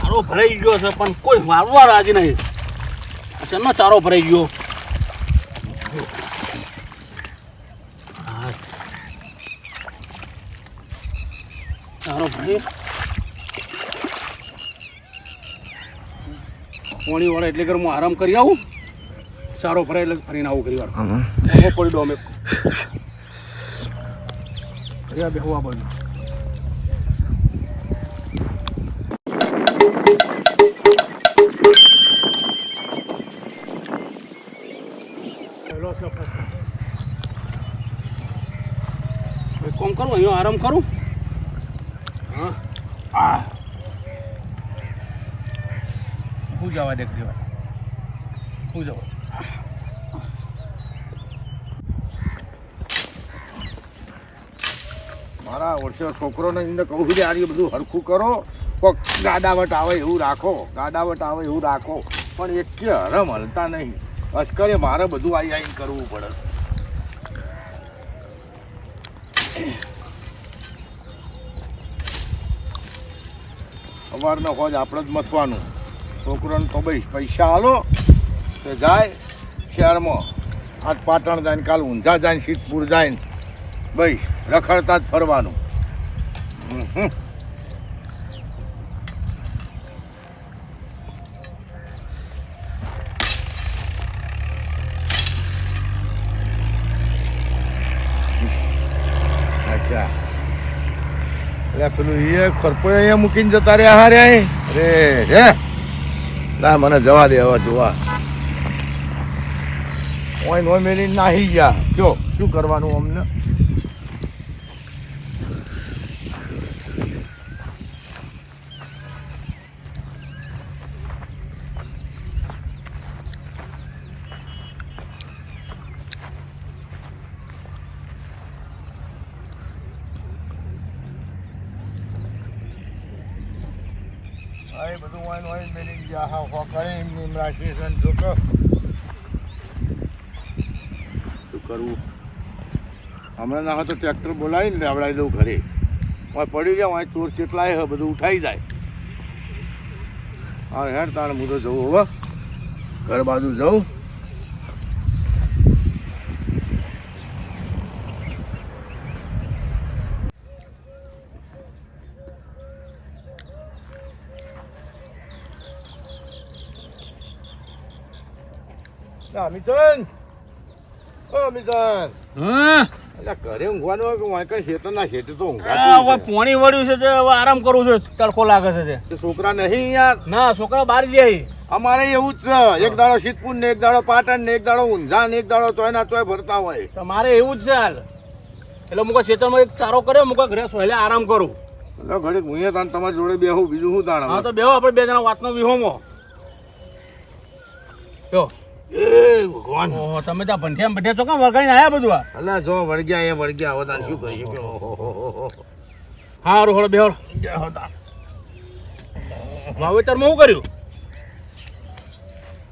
ચારો ભરાઈ ગયો છે પણ કોઈ વારવા રાજી નહીં. શેનો ચારો ભરાઈ ગયો. ચારો ભરાઈ. પોણી વાળા એટલે ઘર હું આરામ કરી આવું. ચારો ભરાય એટલે ફરીને આવું ઘરી વાર. પડી દો અમે. બેહવા બાજુ. પ્રશ્ન. કરું? અહીંયા આરામ કરું? હા. આ. હું જવા દેખ દેવા હું જવા મારા વર્ષે છોકરોને એમને કહું છું આ બધું હરખું કરો. કોક ગાડાવટ આવે એવું રાખો. ગાડાવટ આવે એવું રાખો. પણ એક હરમ હલતા નહીં. અસ્કરે મારે બધું આઈ આઈને કરવું પડે. સવારનો હોજ આપણે જ મથવાનું. છોકરાને તો ભાઈ પૈસા હાલો તો જાય શહેરમાં. આજ પાટણ જાય ને કાલ ઊંઝા જાય ને સિદ્ધપુર જાય ને. ભાઈ રખડતા જ ફરવાનું. હમ, હમ. અચ્છા એટલે પેલું એ ખરપો અહીંયા મૂકીને જતા રહ્યા હારે અહીં અરે, રે. ના મને જવા દે હવે જોવા. ઓય નો મેલી નાહી ગયા. જો શું કરવાનું અમને હા એ બધું વાઈન વાઈન મેલી ગયા હા હો કરે એમ એમ રાખી છે જો કે શું કરવું? હમણાં ના હોય તો ટ્રેક્ટર બોલાવીને લેવડાવી દઉં ઘરે. હોય પડી જાઉં અહીં ચોર ચેટલાય હોય, બધું ઉઠાઈ જાય. હા હેડ તાણ, હું જવું હવે ઘર બાજુ જઉં. ના ઓ મિતન હા. એટલે ઘરે ઊંઘવાનું કે વાંય કઈ ખેતરના ખેતર તો હવે પોણી વળ્યું છે હવે આરામ કરું છું. તડકો લાગે છે તે. છોકરા નહીં યાર. ના છોકરા બહાર જાય. અમારે એવું જ છે. એક દાડો સિદ્ધપુર ને એક દાડો પાટણ ને એક દાડો ઊંઝા ને એક દાડો ચોયના ચોય ભરતા હોય. મારે એવું જ છે હાલ. એટલે મુકા ખેતરમાં એક ચારો કર્યો મુકા ઘરે સોહેલે આરામ કરું. એટલે ઘડીક હું તાન તમારી જોડે બેહું બીજું શું તાણ હા તો બેહો આપણે બે જણા વાતનો વિહોમો. જો. એ ભગવાન. ઓહો તમે ત્યાં ભંઠિયા ભંઠિયા કેમ વગાડીને આયા બધું આ? અલા જો વળગ્યા એ વળગ્યા. હવે શું શું કરી શકે ઓહોહોહો. હારું જય હોતા વાવેતરમાં શું કર્યું?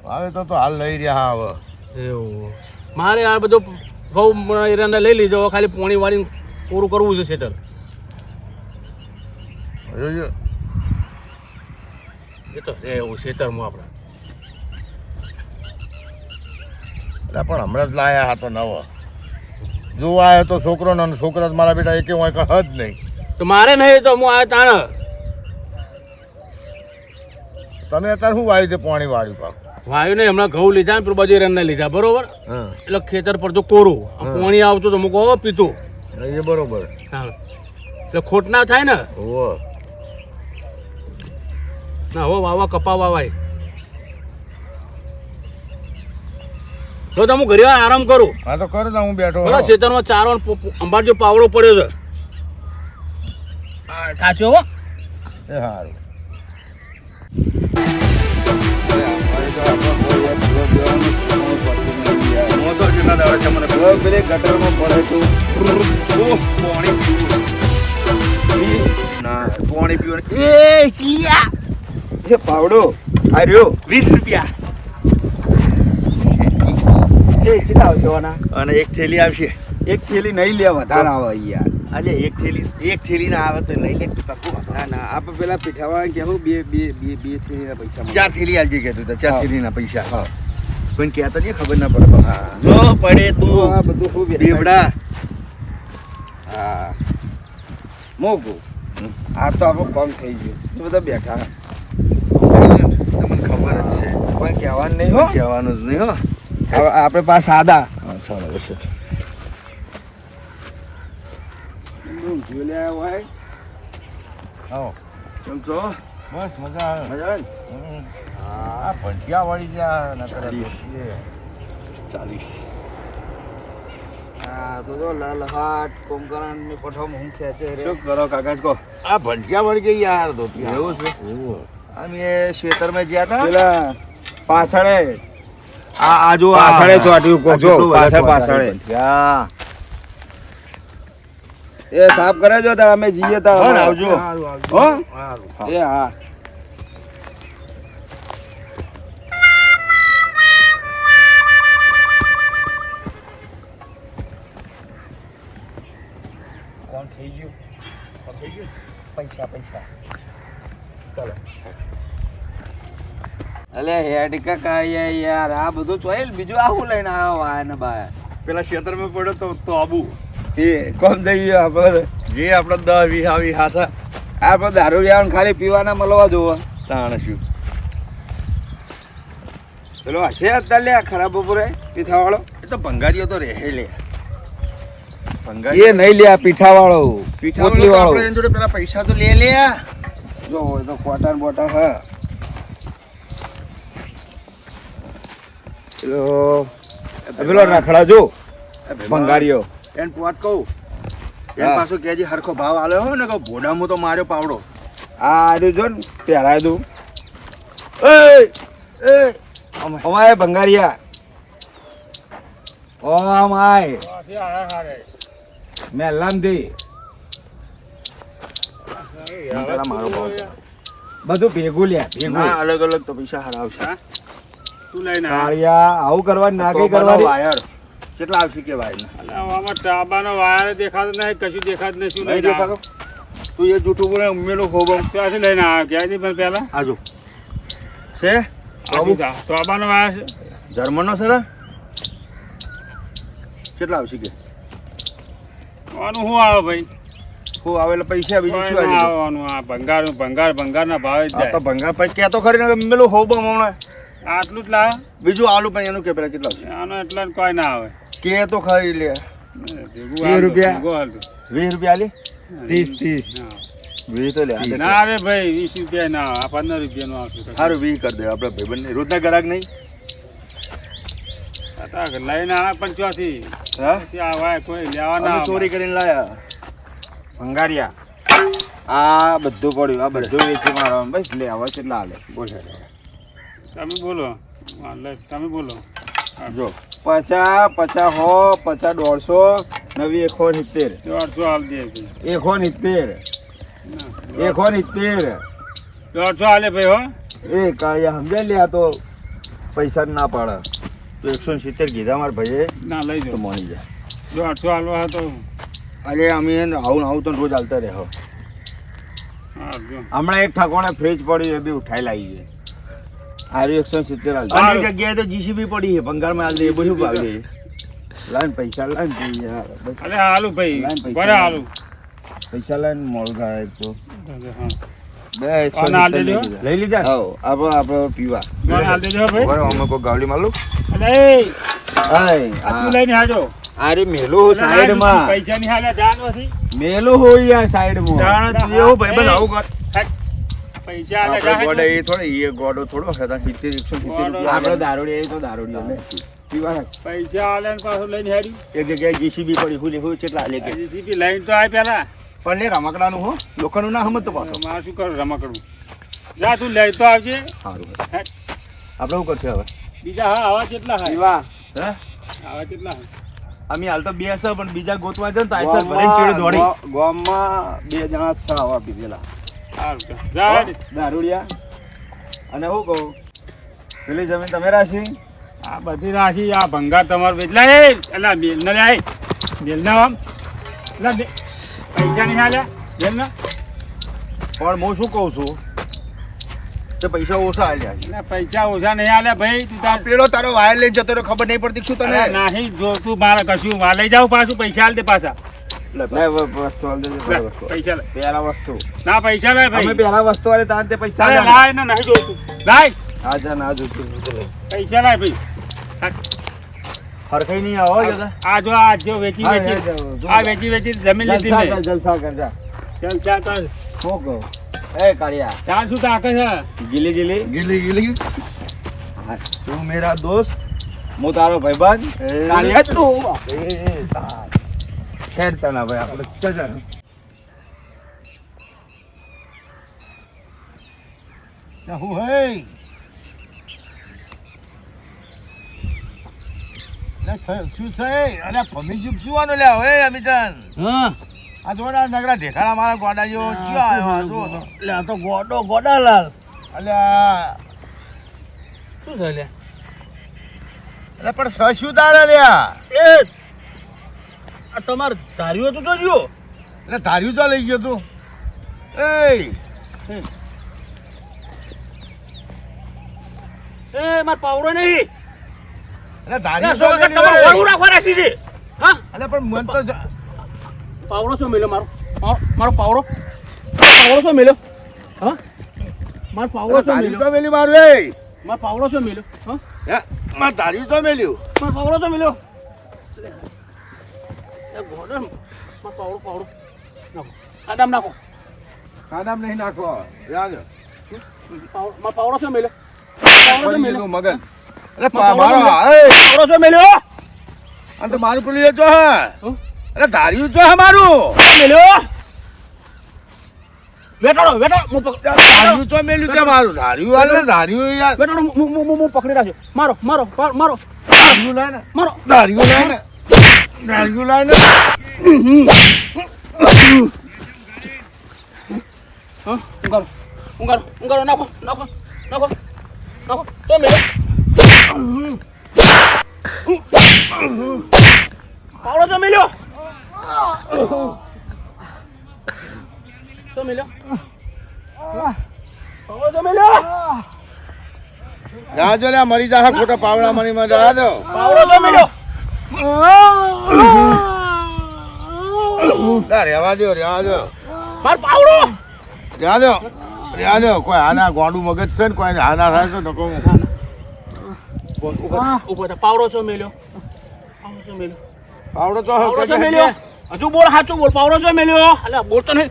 વાવેતર તો તો હાલ લઈ રહ્યા હવે. એવું. મારે આ બધું ઘઉં એરિયાને લઈ લીધો. ખાલી પોણી વાળીને પૂરું કરવું છે સેટર. એ તો એવું સેટરમાં આપણે. એટલે પણ હમણાં જ લાયા હા તો નવો. જોવા આવ્યો તો છોકરો ને છોકરા જ મારા બેટા એકે હોય હદ નહીં. તો મારે નહીં તો હું આવ્યો તાણ. તમે અત્યારે શું વાયુ છે પાણી વાળ્યું પાક વાયુ નહીં હમણાં ઘઉં લીધા ને બધી રનને લીધા બરોબર? હા. એટલે ખેતર પર તો કોરું પાણી આવતું તો મૂકો પીતું એ બરોબર. હા. એટલે ખોટ ના થાય ને? ના હો વાવા કપા વાવાય તો તમે હું ઘરે આરામ કરું. હા તો કરો ને હું બેઠો બરાબર ખેતરમાં ચારો વાર પો- પો- અંબાર જો પાવડો પડ્યો છે. હા સાચો હો. એ સારું ગટરમાં પડે તો પાણી પીવું. ના પાણી પીવાનું એ ચિયા. એ પાવડો. આર્યો વીસ રૂપિયા. એ ચિતા આવશે ઓના? અને એક થેલી આવશે. એક થેલી નહીં લે વધારે આવે યાર. અલે એક થેલી એક થેલી ના આવે તો નહીં લે ના ના આપણે પેલા પીઠાવાળા કહેવું બે બે બે બે થેલીના પૈસા ચાર થેલી આલજે કહેતું તો ચાર થેલીના થેલી ના પૈસા. હા. પણ કહેતા નહીં ખબર ના પડે હા. જો પડે તું આ બધું ખૂબ બેવડા. હા. મોગું આ તો આપણું કોમ થઈ ગયું. બધા બેઠા. તમને ખબર જ છે. કોઈ કહેવાનું નહીં હો. કહેવાનું જ નહીં હો. આપણે પાસે સાદા હા સારું હશે જોઈ હોય. આવો. કેમ છો? બસ મજા આવે. મજા આવે. આ ભંટિયા વાળી જ્યાં ચાલીસ. ચાલીસ. હા તો જો લાલ હાટ કોમકરણની પઠામ હું ખેંચે રે. શું કરો કાકા કહો. આ ભંટિયા વળી ગઈ યાર એવું છે? અમે શ્વેતરમાં ગયા હતા પેલા પાછળે આ આ જો પાછળે ચોટ્યું કોક જો, પાછળ પાછળે. ભંટિયા. એ સાફ કરે જો તાર અમે જઈએ તાર. હો આવજો. હો એ હા. કોણ થઈ ગયું? થઈ ગયું? પૈસા પૈસા. અલે હેડ કાકા યાર યાર. આ બધું ચોયલ બીજું આવું લઈને આવ્યો આ ને બા પેલા ખેતરમાં પડ્યો તો તો આબુ. એ કોમ દઈ ગયો આપણે. જે આપણે દસ આવી છે. આપણે દારૂ યાર ખાલી પીવાના મળવા જોવા. તાણ શું? પેલો હશે અત્યારે લે ખરાબ બપોરે પીઠાવાળો? એ તો ભંગારીઓ તો રહે લે. એ ભંગારી નહીં લે પીઠાવાળો. પીઠાવાળો વાળો. આપણે એની જોડે પેલા પૈસા તો લે લે જો તો કોટા બોટા હા. પેલો પેલો રખડા જો. ભંગારીઓ. એને વાત કહું? એને. પાછો કેજી હરખો ભાવ આલ્યો હોય ને કે ભોડામાં તો માર્યો પાવડો. આ આર્યું જો ને પહેરાય દઉં. એ એ. અમારે ભંગારિયા. ઓ માય મેં લામધી પેલા મારો ભાવ બધું ભેગું લ્યા ભેગું. અલગ અલગ તો પૈસા હરાવશે તું લઈને. કાળિયા આવું કરવાની ના કઈ કરવાની. વાયર. કેટલા આવશે કે વાયર આમાં ટાબાનો વાયર દેખાતો નહીં કશું દેખાતું નહીં શું નહીં દેખાતો? તું એ જૂઠું બોલે ઉમેરો ખોબો. ક્યાંથી લઈને આવ્યો ક્યાંથી પણ પહેલા. આજો છે? ટાબાનો વાયર છે. જર્મનનો છે ને? કેટલા આવશે કે? આનું શું આવે ભાઈ? શું આવેલા પૈસા બીજું શું કોઈ ના આવી આવવાનું આ ભંગાર ભંગાર ભંગારના ભાવે જ તો ભંગાર પછી ક્યાં તો ખરી ને મેલું હોબમ હમણાં આટલું જ લાવે. બીજું આલુ પણ એનું કે પેલા કેટલા આવશે આનો એટલા કોઈ ના આવે. કે તો ખરી લે. વીસ રૂપિયા. વીસ રૂપિયા લે? ત્રીસ ત્રીસ. વીસ તો લે ના રે ભાઈ વીસ રૂપિયા ના. આ પંદર રૂપિયાનું આવશે સારું વીસ કરી દે. આપણે ભાઈબંધને રોજના ગ્રાહક નહીં? આ લઈને આવે પણ ચોથી હા આવે કોઈ લેવા ના અમે આવે. ચોરી કરીને લાયા. ભંગારિયા. આ બધું પડ્યું. આ બધું વેચી મારવાનું. ભાઈ લે કેટલા હાલે બોલ. તમે બોલો. તમે બોલો. જો પચાસ પચાસ હો પચાસ દોઢસો નવી એકસો સિત્તેર. દોઢસો હાલ દે એકસો એકો સિત્તેર એકસો એકો સિત્તેર. દોઢસો હાલે ભાઈ હો. એ કાળિયા સમજે લે આ તો પૈસા ના પાડે. તો એકસો સિત્તેર કીધા મારા ભાઈએ ના લઈ જાઓ. મળી જાય. દોઢસો હાલવા તો. અરે અમે આવું આવું તો રોજ હાલતા રહે હમણાં એક ઠકોણે ફ્રીજ પડ્યું એ બી ઉઠાઈ લાવી છે આર્યું એકસો સિત્તેર હાલ જગ્યાએ તો જીસીબી પડી છે ભંગારમાં હાલ એ બધું ભાવ લાઈન પૈસા લાઈન તું યાર બસ. અરે હાલું ભાઈ લાઈન હાલું. પૈસા લાઈન મોડું એક તો. બે એકસો આને હાલ સિત્તેર દેજો. લઈ લીધા. લઈ લીધા? હાઉ, આપણે આપણે પીવા. દોઢ હાલ દેજો ભાઈ. બરાબર અમે કોઈ ગાવડી માલું અરે એ, આય, આ તું આ લઈને હાજો. આરે મેલું સાઈડમાં. પૈસા ની હાલે જાન નથી મેલું હોય યાર સાઈડમાં. જાણે આવું કર. પૈસા હાલે આપણે ગોડે એ થોડો એ ગોડો થોડો હતા સિત્તેર એકસો સિત્તેર ગોડો રૂપિયા આપણે દારૂડી એ તો દારૂડી લે પૈસા હાલે ને પાછું લઈને હેડી એક જગ્યાએ જીસીબી પડી હું લેખું કેટલા લે કે? જીસીપી લઈને તો આય પેલા. પણ લે રમકડાનું હો. લોકોનું ના સમજ તો પાછો મારે શું કરું રમકડું. જા તું લઈ તો આવજે. સારું. આપણે શું કરશું હવે? બીજા હા આવા કેટલા હા. પીવા હે? આવા કેટલા અમે હાલ તો બે છે પણ બીજા ગોતવા જાય ને તો ચેડે દોડી. બે જણા છ આવા પીધેલા. દારૂડિયા. અને હું કહું પેલી જમીન તમે રાશી આ બધી રાખી આ ભંગાર તમારું વેચલા એ એટલે બેલ ના લે બેલ ના આમ. એટલે પૈસા નહીં હાલ્યા બેન ને પણ હું શું કહું છું? તે પૈસા ઓછા આલ્યા છે. પૈસા ઓછા નહીં હાલ્યા ભાઈ. તું તાર પેલો તારો વાયર લઈને જતો ખબર નહીં પડતી શું તને? નહીં જો તું મારા કશું વાલે લઈ જાઉં પાછું. પૈસા હાલ દે પાછા. લે, લે વ- વસ્તુ આલ દેજો લે, પેલા વસ્તુ પૈસા લે પેલા વસ્તુ ના પૈસા લે અમે ભાઈ પેલા વસ્તુ આલે તાન તે પૈસા અરે આલ્યા. લાય ને નહીં જોતું લાય આ જા ના જોતું પૈસા લાય ભાઈ હરખાઈ નહીં આવો જગા આ જો આ જો વેચી હા, વેચી હા, જો, જો. આ વેચી વેચી જમીન લીધી જલસા ને કર જલસા કર જા ચાલ ચા ચાલ હું કહું એ કાળિયા ચાલ શું તાકે છે ગીલી ગીલી ગીલી ગીલી તું મેરા દોસ્ત હું તારો ભાઈબંધ કાળિયા તું એ ના ભાઈ આપણે ચજા હું હે શું છે અરે ફમી શું આનો લે હવે અમિતન હા. આ જોડા નગરા ઢેખાડા મારા આવ્યો? આ તો. એટલે આ તો ગોડો ગોડાલાલ. અલ્યા શું થાય લે? અલે પણ સ શું તારે લ્યા. એ આ તમાર ધાર્યું હતું તો જો. એટલે ધાર્યું તો લઈ ગયો તું. એ એ માર પાવડો નહીં. એટલે ધાર્યું ચો તમારે વળું રાખવા રાખી છે. હા? એટલે પણ મન તો પાવડો શું મેલ્યો મારો? મારો પાવડો? પાવડો શું મેલ્યો? હા? માર પાવડો છો શું મેલ્યો? ચો મેલી મારું એ માર પાવડો શું મેલ્યો? હા? હે? મારે ધાર્યું તો મેલ્યું. માર પાવડો તો મેલ્યો? એ ગોડો મારો પાવડો પાવડો. નાખો. આડામ નાખો. ખાનામ નહીં નાખો. યાદ. મારો પાવડો શું મેલ્યો. પાવડો ગયું મગજ. એટલે મારો એ. પાવડો શું મેલ્યો. અને તો મારું પેલું જો હે? એટલે ધાર્યું જો હે મારું. મેલ્યો. વેટાડો વેટાડો. હું ધાર્યું ચો મેલ્યું તે મારું. ધાર્યું ને ધાર્યું યાર. વેટાડો હું- હું પકડી રાખ્યો મારો મારો મારો. ધાર્યું લાય ને. મારો. ધાર્યું ને ધાર્યું લાય ને હા ઉંગારો ઉંગારો ઉંગારો નાખો નાખો નાખો નાખો તો મેલ્યો પાવડો તો મેલ્યો તો મેલ્યો પાવડો તો મેલ્યો જા જો લે મરી જા ખોટા પાવડા મરી માં જા દો. પાવડો તો મેલ્યો. લા રેવા દો રેવા દો માર પાવડો! રેવા દો રેવા દો કોઈ આના ગોડું મગજ છે ને કોઈ આના થાય તો નકો ઊભો થા. પાવડો છો મેલ્યો? પાવડો છો મેલ્યો? પાવડો તો પાવડો છો મેલ્યો? હજુ બોલ સાચું બોલ. પાવડો છો મેલ્યો? અલ્યા બોલતો નહીં.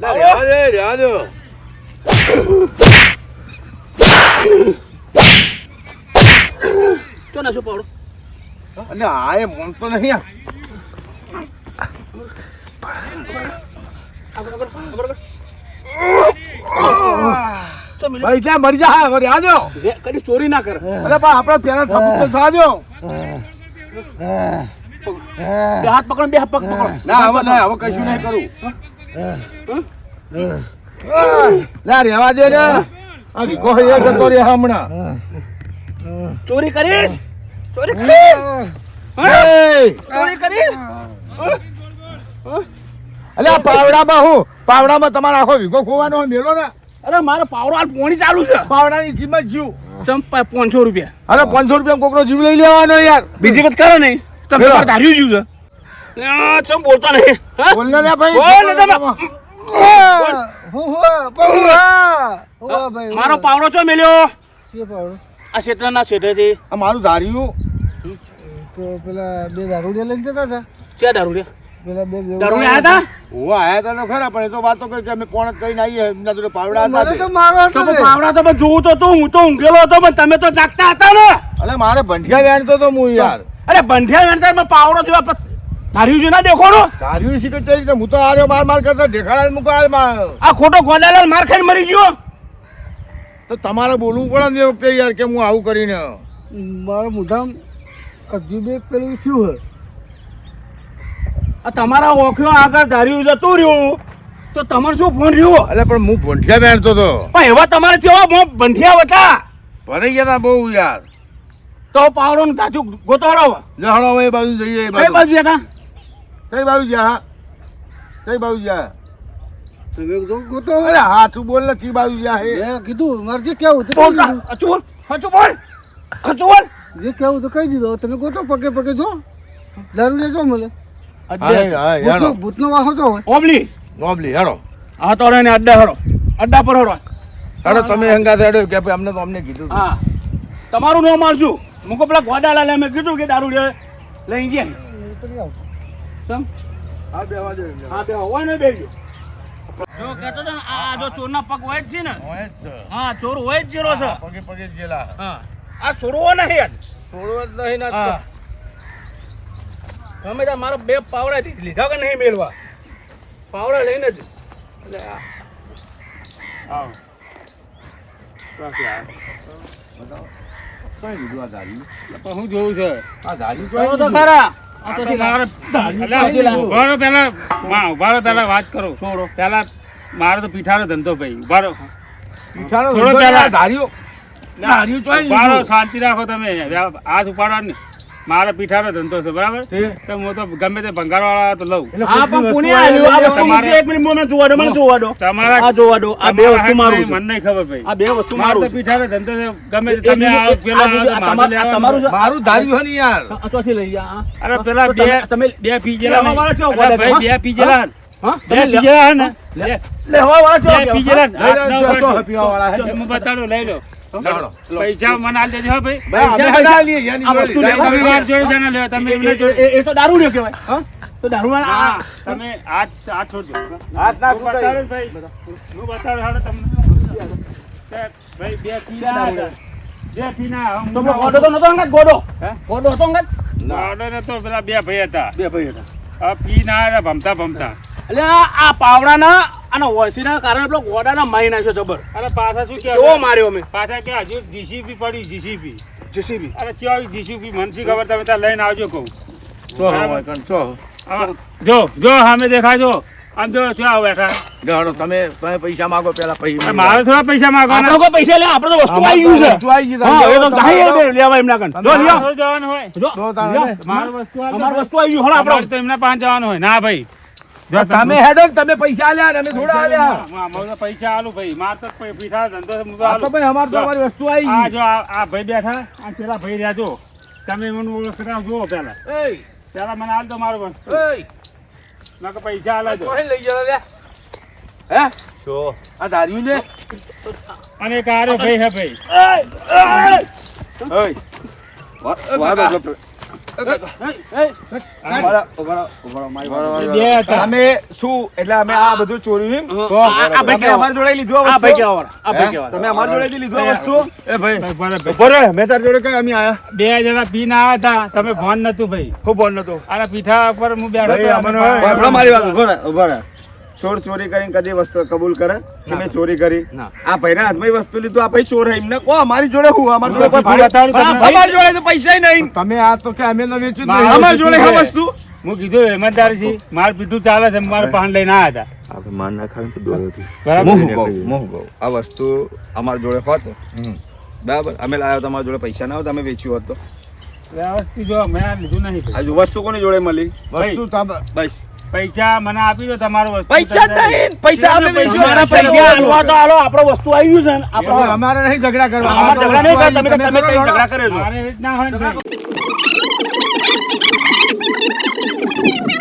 લા દે દો ચો ના શું પાવડો? અને આ એ મન તો નહીં આ. ભાઈ ત્યાં મરી જા હવે કદી ચોરી ના કરે. અરે આપણે પેલા સબૂત તો થવા દો. બે હાથ પકડ બે હાથ પગ પકડ. ના હવે ના હવે કશું નહીં કરું. લા રેવા દે ને. આ કોહે એ જતો રે હમણાં. ચોરી કરીશ? ચોરી કરીશ? ચોરી કરીશ? અલે પાવડામાં હું? પાવડામાં તમારો આખો વિગો ખોવાનો મેળો ને. અરે મારો પાવડો હાલ પોણી ચાલુ છે. પાવડાની કિંમત જીવ ચમ પાંચસો રૂપિયા. અરે પાંચસો રૂપિયા કોકરો જીવ લઈ લેવાનો યાર. બીજી વખત કરે નહીં. તો પેલો. ધાર્યું જીવ છે. ચમ બોલતા નહીં. બોલ ને ભાઈ. બોલ ને તમે. હું હું બહુ હું ભાઈ મારો પાવડો ચો મેલ્યો? આ ક્ષેત્ર ના ક્ષેત્રથી આ મારું ધાર્યું. તો પેલા બે દારૂડિયા લઈને જતા હતા? છે દારૂડિયા? પેલા બે દારૂડિયા આયા હતા હું આયા તા તો ખરા પણ એ તો વાતો કરી કે અમે કોણ જ કરીને આવીએ એમના જોડે પાવડા હતા તો મારો તો હતો પાવડા તો પણ જોવું તો તો હું તો ઊંઘેલો હતો પણ તમે તો જાગતા હતા ને. અલે મારે ભંઠિયા વેણતો તો હું યાર. અરે બંધિયા વેણતા પાવડો જોવા ધાર્યું છે ના દેખોડો. ધાર્યું છે? કે હું તો આર્યો માર માર કરતો ઢેખાડા મુકો આ માર- આ ખોટો ગોડાલાલ માર ખાઈને મરી ગયો. તો તમારે બોલવું પડે ને વખતે યાર કે હું આવું કરીને. મારા મુઢામ હજુ બે પેલું થયું હે. આ તમારા ઓખ્યો આગળ ધાર્યું જતું રહ્યું. તો તમારે શું ફોન રહ્યો? એટલે પણ હું ભંઠિયા બેઠતો તો. પણ એવા તમારે કેવા બંધિયા હતા ભરાઈ ગયા હતા બહુ યાર. તો પાવડો ને કાચું ગોતવાડો હવે. જહડો એ બાજુ જઈએ એ બાજુ. હતા કઈ બાજુ ગયા હા? કઈ બાજુ ગયા? તમે જો ગોતો. અરે હાથું બોલ ને કી બાજુ ગયા હે? મેં કીધું મારે જે કેવું તે દીધું? અચૂર અચૂર બોલ અચૂર બોલ. જે કેવું તો કહી દીધો? તમે ગોતો પગે પગે જો. દારૂડિયા જો મળે હા હા હેડો. ભૂતનો વાસો તો હોય ઓબલી. હેડો. હા તો એને અડ્ડા હરો અડ્ડા પર હરો હેડો તમે હંગાત હેડો કે ભાઈ અમને તો અમને કીધું હા. તમારું નામ મારજો. મુકો પેલા ગોડાલા મેં કીધું કે દારૂ લે લઈ ગયા. સમ હા બેવા દે હા બે હોય ને બેજો જો કહેતો તો આ જો ચોરના પગ હોય જ છે ને. હોય જ છે. હા ચોર હોય જ જેલો છે. પગે પગે જેલા. હા. આ છોડવો નહીં છોડવો જ નહીં ના તમે ત્યાં મારા બે પાવડા લીધા કે નહીં મેળવા? પાવડા લઈને જ. આ. આવો. આ. હું જોઉં છે? આ ધારી તો ખરા. આ આ તો તો મારે ધારી અલા, ઊભા રહો પહેલા માં ઊભા પેલા વાત કરો. છોડો. પેલા મારો તો પીઠાનો ધંધો ભાઈ ઉભારો પીઠાનો થોડો લીધું. શાંતિ રાખો તમે. હાથ ઉપાડો ને. મારા પીઠાનો ધંધો છે બરાબર? તો હું તો ગમે તે ભંગારવાળા તો લઉં. તમારે- એક મિનિટ મને જોવા દો મને જોવા દો. તમારા આ જોવા દો આ બે વસ્તુ મારું છે. મને નહીં ખબર ભાઈ. આ બે વસ્તુ મારો મારું છે. પીઠાનો ધંધો છે. ગમે તે તમે આવો પેલા તમારું- આ લેવાનું. તમારું છે. મારું ધાર્યું છે ને યાર? ચોથી લઈ જા અરે પેલા બે તમે- બે પીજેલા લેવા છો, ભાઈ બે પીજેલા. હા? બે. પૈસા મને દેજો ભાઈ. એ- તો દારૂ તો દારૂ તમે છોડજો હાથ ના હું બતાડું તમને. બે પીના હતા. બે પીના તો ગોડો તો નતો અંગાત? ગોડો? ગોડો હતો અંગાત? ઓર્ડર હતો પેલા બે ભાઈ હતા. બે ભાઈ હતા. આ પી ના હતા ભમતા ભમતા. એટલે આ પાવડાના અને વસીના કારણે આપણો ગોડાના મારી નાખ્યો જબર. અરે પાછા શું કેવો કે માર્યો અમે પાછા કે હજુ જીસીબી પડી જીસીબી જેસીબી અરે ચો જીસીબી મનસી ખબર? તમે ત્યાં લઈને આવજો કહું. ચો, જો જો સામે દેખાજો આમ જો શું આવો બેઠા. જો, તમે તમે પૈસા માંગો પેલા પૈસા મારે થોડા પૈસા આપણે માંગવાના કોઈ પૈસા લે આપણે તો વસ્તુ આવી ગયું છે. વસ્તુ આવી ગઈ, હા એ તો જાહેર બે લેવા એમના કન જો લ્યો. જવાનું હોય? જો તો તારે મારું વસ્તુ મારું વસ્તુ આવી ગયું હળો આપણે. આપણે તો એમના પાંચ જવાનું હોય. ના ભાઈ. તમે હેડો ને, તમે પૈસા આલ્યા ને અમે થોડા આલ્યા. અમારે પૈસા આલુ ભાઈ. માર તો પૈસા ધંધો તો આલું. ભાઈ અમારે તો અમારી વસ્તુ આવી આ જો આ આ ભાઈ બેઠા. આ પેલા ભાઈ રહ્યા જો. તમે મને ઓળખતા જુઓ પેલા. એય, પેલા મને આલ દો મારું વસ્તુ. એય, નકર પૈસા આલા જો. લઈ જવા લે? હે? શો? આ દારૂ લે. અને કારો ભાઈ હે ભાઈ. બે હતા અમે શું એટલે અમે આ બધું ચોર્યું એમ? તો આ- આ ભાઈ તમે કેવા અમારી જોડે લીધું આ આ ભાઈ વસ્તુ? કેવા વાળા આ ભાઈ હે? કેવા તમે અમારી જોડેથી લીધું વસ્તુ એ ભાઈ બરાબર. તારી જોડે કઈ અમે આયા બે જણા પીને આવ્યા હતા તમે ફોન નતું ભાઈ હું ફોન નતો અરે પીઠા પર હું બેઠો અમને મારી વાત ઊભો ઊભો રહે. ચોર ચોરી કરીને કદી વસ્તુ કબૂલ કરે? કે મેં ચોરી કરી. આ ભાઈના હાથમાં વસ્તુ લીધું આ ભાઈ ચોર હે. એમને. કો અમારી જોડે હું? અમારી જોડે કોઈ ભાડે- અમારી જોડે તો પૈસા નહીં. તમે આ તો કે અમે ન વેચ્યું નહીં. અમારી જોડે આ વસ્તુ? હું કીધું ઈમાનદારી થી માર પીઠું ચાલે છે મારે પાન લઈને આવ્યા હતા. માર ના શું કહું? હું શું કહું? આ વસ્તુ અમારી જોડે હોત. બરાબર? અમે લાવ્યો તમારી જોડે પૈસા ના હોત અમે વેચ્યું હોત તો. વસ્તુ જો મેં લીધું નહીં. વસ્તુ કોની જોડે મળી? વસ્તુ બસ. પૈસા મને આપી દો તમારો પૈસા નહીં પૈસા અમે વેચ્યું મારા પૈસા આલવા તો આલો આપણો વસ્તુ આવી ગયું છે આપણો અમારે નહીં ઝઘડા કરવા. અમારે ઝઘડા નહીં તમે તમે કઈ ઝઘડા કરે છો. હોય ને ભાઈ.